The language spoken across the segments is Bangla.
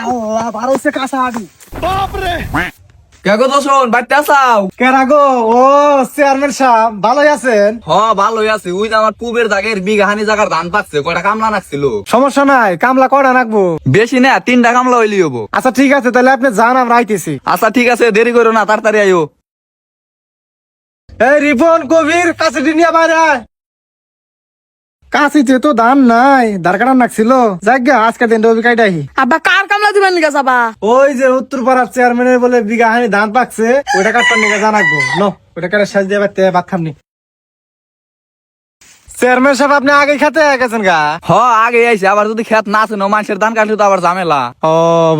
আল্লাহ ভালো হচ্ছে কাঁচা আডু কে গো দোষণ বাড়িতে আসাও কেরা গো? ও চেয়ারম্যান সাহেব ভালোই আছেন? হ ভালোই আছে। ওই যে আমার পুবের জাগের বিঘাহানি জায়গার ধান পাচ্ছে কয়টা কামলা নাকছিল। সমস্যা নাই কামলা কটা রাখব বেশি না তিনটা কামলা হইলি হব। আচ্ছা ঠিক আছে তাহলে আপনি যান আমরা আইতেছি আচ্ছা ঠিক আছে দেরি করো না তাড়াতাড়ি আইও। এই রিপন কবির কাছে নিয়ে বাইরে। কাশিতে তো দাম নাই দারকাটা নাকছিল যাক গে আজকে দিন রবি কাইটাই আব্বা কার কামলা দিবেন নিকা যাবা? ওই যে উত্তর পাড়ার চেয়ারম্যানের বলে বিঘা হানি ধান পাকছে ওইটা কাটবার জানাকবো নো ওইটা কাটে সাজ দিয়ে বাড়তে ভাত খামনি। চেয়ারম্যান সাহেব আপনি আগে খেতে গেছেন গা? হ আগে আইছে আবার যদি খেত না আছে না মানুষের ধান কাটলে তো আবার ঝামেলা। ও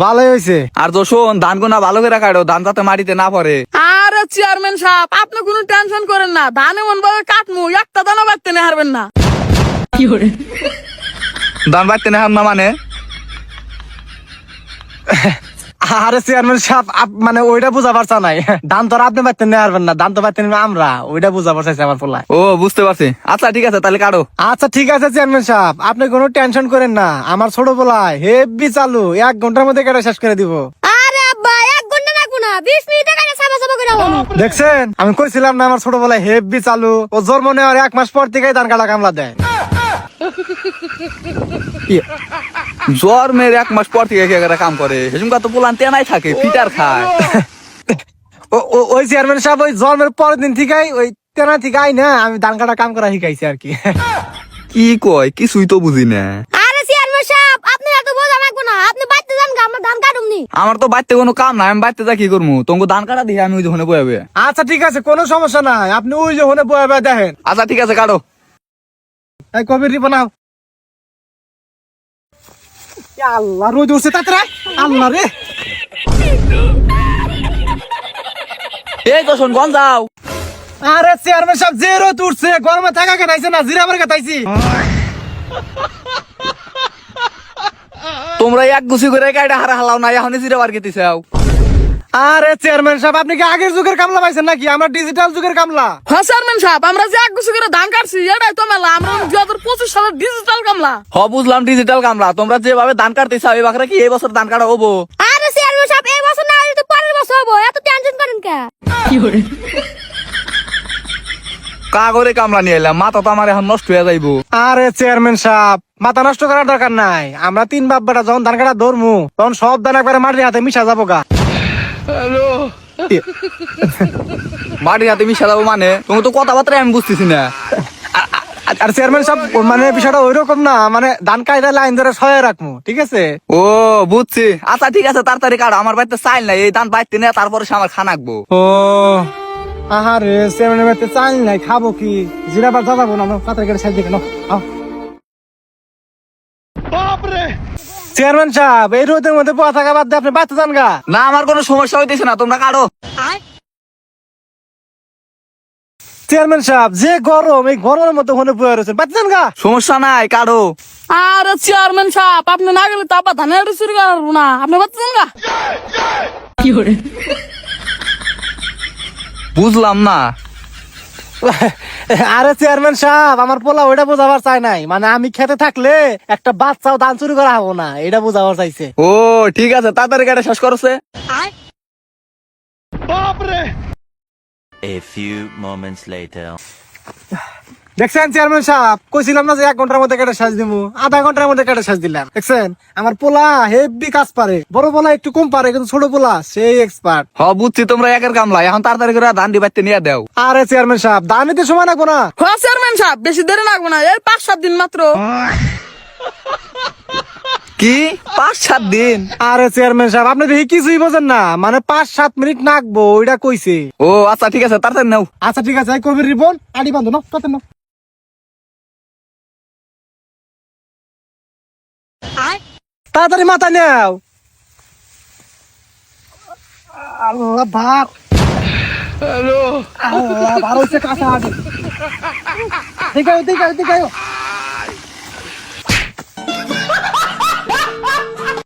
ভালোই হয়েছে আর দোষণ ধান গোনা ভালো করে কাটো ধান যাতে মাটিতে না পড়ে। আরে চেয়ারম্যান সাহেব আপনি কোনো টেনশন করেন না ধান এমন ভাবে কাটমু একটা দানা বাড়তে না হারবেন না। বাড়তে না মানে। আরে চেয়ারম্যান সাহেব আপ- মানে ওইটা বুঝাবার চা নাই। দান তো আপনি পারতেন নিয়ে পারবেন না দান তো পারতেন আমরা ওইটা চাইছে আমার পোলায়। ও বুঝতে পারছি। আচ্ছা ঠিক আছে তাহলে কাটো। আচ্ছা ঠিক আছে চেয়ারম্যান সাহেব আপনি কোনো টেনশন করেন না আমার ছোট পোলায় হেভি চালু এক ঘণ্টার মধ্যে কেটে শেষ করে দিব। আরে আব্বা এক ঘণ্টা রাখব না বিশ মিনিটে কাছে সাবা সাবা করে দেখছেন? আমি কইছিলাম না আমার ছোট বেলায় হেভি চালু ও জন্ম নেওয়ার এক মাস পর থেকেই ধান কাটা কামলা দেয়। জ্বর মেয়ের এক মাস পর থেকে কে করে কাম করে। সেজুমকা তো পোলান তেনাই থাকে ফিটার খায়। ও- ও- ওই চেয়ারম্যান সাহেব ওই জন্মের পরের দিন থেকেই ওই তেনা থেকে আই না আমি ধান কাটা কাম করা শিখাইছি আর কি। কি কয়? কিছুই তো বুঝি না। আরে চেয়ারম্যান সাহেব আপনি এত বোঝা রাখব না আপনি বাড়তে যান গা, আমরা ধান কাটুমনি আমার তো বাড়িতে কোনো কাম নাই আমি বাড়িতে যা কি করব তোমাকে ধান কাটা দিয়ে আমি ওই যখন বয়াবে আচ্ছা ঠিক আছে কোনো সমস্যা নাই আপনি ওই যে হনে বয়ে বয়ে দেখেন। আচ্ছা ঠিক আছে কাটো। এই কবির রিপন নাও। ইয়া আল্লাহ রোদ উঠছে তাতে আল্লাহ রে। এই তো শোন গন যাও আরে চেয়ারম্যান সাহেব যে রোদ উঠছে গরমে থাকা কাটাইছে না জিরাবার কাটাইছি তোমরা এক গুছি করে কাইটা হারা হালাও না এখন জিরাবার চাও আরে চেয়ারম্যান সাহেব আপনি কি আগের যুগের কামলা পাইছেন নাকি? আমরা ডিজিটাল যুগের কামলা। হ্যাঁ চেয়ারম্যান সাহেব আমরা যে এক গুছি করে ধান কাটছি এটাই তো মেলা। আমরা দুই হাজার পঁচিশ সালের ডিজিটাল কামলা। হ বুঝলাম ডিজিটাল কামলা। তোমরা যেভাবে ধান কাটতে চাও এই বাকরা কি এই বছর ধান কাটা হব? আরে চেয়ারম্যান সাহেব এই বছর না হলে তো পরের বছর হব। এত টেনশন করেন কে? কা করে কামলা নিয়ে এলাম মাথা তো আমার এখন নষ্ট হয়ে যাইবো। আরে চেয়ারম্যান সাহেব মাথা নষ্ট করার দরকার নাই। আমরা তিন বাপ বেটা যখন ধান কাটা ধরমু তখন সব ধান একবারে মাটির হাতে মিশা যাব গা। মাটির হাতে মিশা যাব মানে? তুমি তো কথাবার্তা আমি বুঝতেছি না। আর- চেয়ারম্যান সাহেব মানে বিষয়টা ওই রকম না মানে ধান কাইটা লাইন ধরে সহায় রাখব ঠিক আছে? ও বুঝছি। আচ্ছা ঠিক আছে তাড়াতাড়ি কাটো আমার বাড়িতে চাইল নাই এই ধান বাইতে নিয়ে তারপরে সে আমার খানাকবো ও আহারে চেয়ারম্যানের বাড়িতে চাইল নাই খাব কি? জিরা বার যাব না পাত্রে কেটে সাইড দিকে নাও, চেয়ারম্যান সাহেব এই রোদের মধ্যে পোয়া থাকা বাদ দিয়ে আপনি বাচ্চা চান গা। না আমার কোনো সমস্যা হইতেছে না তোমরা কাটো চেয়ারম্যান সাহেব যে গরম এই গরমের মধ্যে ওখানে বয়ে রয়েছেন বাচ্চা যান গা। সমস্যা নাই কাটো আরে চেয়ারম্যান সাহেব আপনি না গেলে তো আবার ধানের চুরি করব না। আপনি বাচ্চা গা। বুঝলাম না। আরে চেয়ারম্যান সাহেব আমার পোলা ওইটা বোঝাবার চাই নাই। মানে আমি খেতে থাকলে একটা বাচ্চাও দান চুরি করা হব না এটা বোঝাবার চাইছে। ও ঠিক আছে তাড়াতাড়ি গাড়ি শেষ করছে A few moments later. দেখছেন চেয়ারম্যান সাহেব? কইছিলাম না যে এক ঘণ্টার মধ্যে কেটে সাজ দিব আধা ঘণ্টার মধ্যে কেটে সাজ দিলাম। দেখছেন? আমার পোলা হেভি কাজ পারে। বড় পোলা একটু কম পারে কিন্তু ছোট পোলা সেই এক্সপার্ট হ বুঝছি তোমরা একের কামলা এখন তাড়াতাড়ি করে ধান দি বাইতে নিয়ে দাও। আরে চেয়ারম্যান সাহেব দানিতে সময় লাগবো না। হ্যাঁ চেয়ারম্যান সাহেব বেশি দেরি লাগবো না। এই পাঁচ সাত দিন মাত্র। কি? পাঁচ সাত দিন? আরে চেয়ারম্যান সাহেব আপনি দেখি কিছুই বোঝেন না। মানে পাঁচ সাত মিনিট নাকবো ওইটা কইছে। ও আচ্ছা ঠিক আছে তাড়াতাড়ি নাও। আচ্ছা ঠিক আছে এই কবির রিপন আড়ি বান্ধব না তাতে না তাড়াতাড়ি মাথা নেও। আল্লাহ ভাত আল্লাহ ভালো হচ্ছে কাঁচা আছে দেখাও দেখাও আছে